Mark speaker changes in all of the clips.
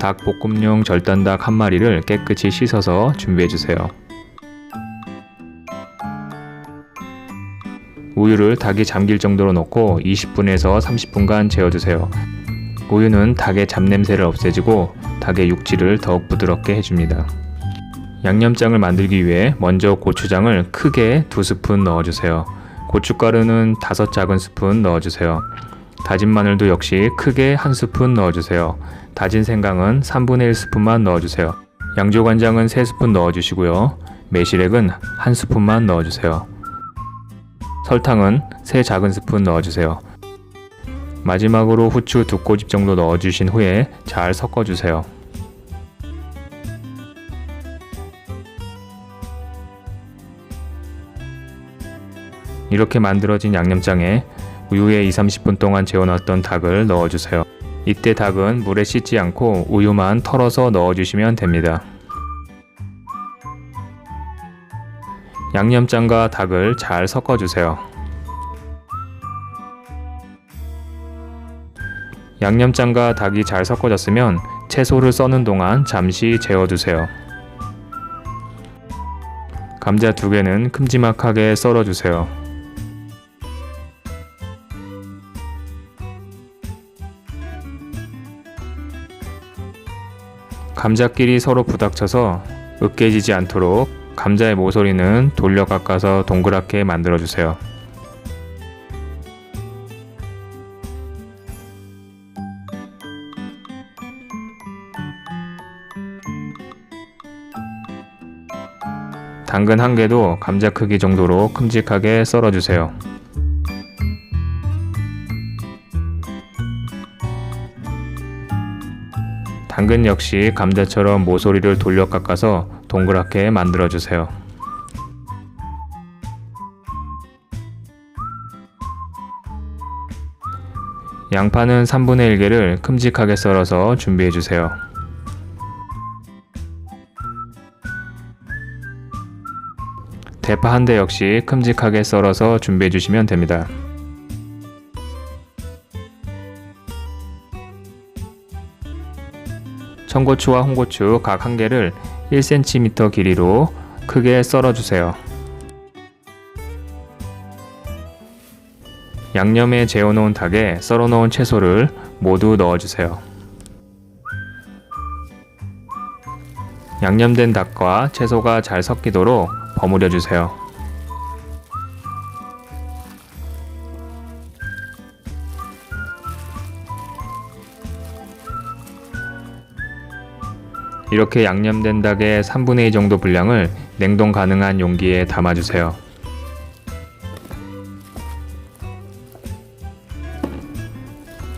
Speaker 1: 닭 볶음용 절단닭 한 마리를 깨끗이 씻어서 준비해 주세요. 우유를 닭이 잠길 정도로 넣고 20분에서 30분간 재워주세요. 우유는 닭의 잡냄새를 없애주고 닭의 육질을 더욱 부드럽게 해줍니다. 양념장을 만들기 위해 먼저 고추장을 크게 두 스푼 넣어주세요. 고춧가루는 다섯 작은 스푼 넣어주세요. 다진 마늘도 역시 크게 한 스푼 넣어주세요. 다진 생강은 3분의 1 스푼만 넣어주세요. 양조간장은 3스푼 넣어주시고요. 매실액은 한 스푼만 넣어주세요. 설탕은 3 작은 스푼 넣어주세요. 마지막으로 후추 두 꼬집 정도 넣어주신 후에 잘 섞어주세요. 이렇게 만들어진 양념장에 우유에 2, 30분 동안 재워놨던 닭을 넣어주세요. 이때 닭은 물에 씻지 않고 우유만 털어서 넣어주시면 됩니다. 양념장과 닭을 잘 섞어주세요. 양념장과 닭이 잘 섞어졌으면 채소를 써는 동안 잠시 재워두세요. 감자 두 개는 큼지막하게 썰어주세요. 감자끼리 서로 부닥쳐서 으깨지지 않도록 감자의 모서리는 돌려 깎아서 동그랗게 만들어 주세요. 당근 한 개도 감자 크기 정도로 큼직하게 썰어 주세요. 당근 역시 감자처럼 모서리를 돌려 깎아서 동그랗게 만들어 주세요. 양파는 3분의 1개를 큼직하게 썰어서 준비해 주세요. 대파 한 대 역시 큼직하게 썰어서 준비해 주시면 됩니다. 청고추와 홍고추 각 한 개를 1cm 길이로 크게 썰어 주세요. 양념에 재워놓은 닭에 썰어 놓은 채소를 모두 넣어 주세요. 양념된 닭과 채소가 잘 섞이도록 버무려 주세요. 이렇게 양념된 닭의 3분의 2 정도 분량을 냉동 가능한 용기에 담아주세요.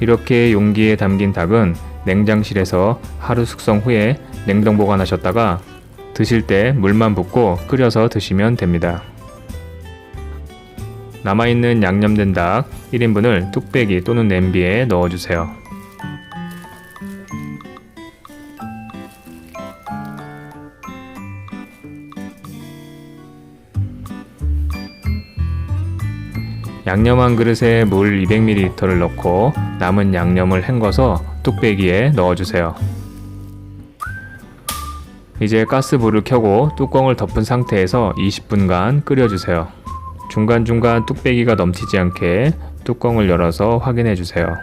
Speaker 1: 이렇게 용기에 담긴 닭은 냉장실에서 하루 숙성 후에 냉동 보관하셨다가 드실 때 물만 붓고 끓여서 드시면 됩니다. 남아있는 양념된 닭 1인분을 뚝배기 또는 냄비에 넣어주세요. 양념 한 그릇에 물 200ml를 넣고 남은 양념을 헹궈서 뚝배기에 넣어주세요. 이제 가스불을 켜고 뚜껑을 덮은 상태에서 20분간 끓여주세요. 중간중간 뚝배기가 넘치지 않게 뚜껑을 열어서 확인해 주세요.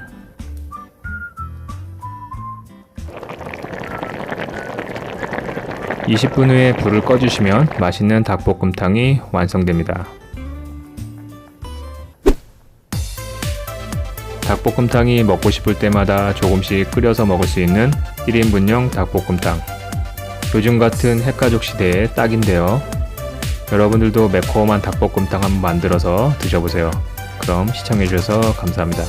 Speaker 1: (20분) 후에 불을 꺼주시면 맛있는 닭볶음탕이 완성됩니다. 닭볶음탕이 먹고 싶을 때마다 조금씩 끓여서 먹을 수 있는 1인분용 닭볶음탕. 요즘 같은 핵가족 시대에 딱인데요. 여러분들도 매콤한 닭볶음탕 한번 만들어서 드셔보세요. 그럼 시청해주셔서 감사합니다.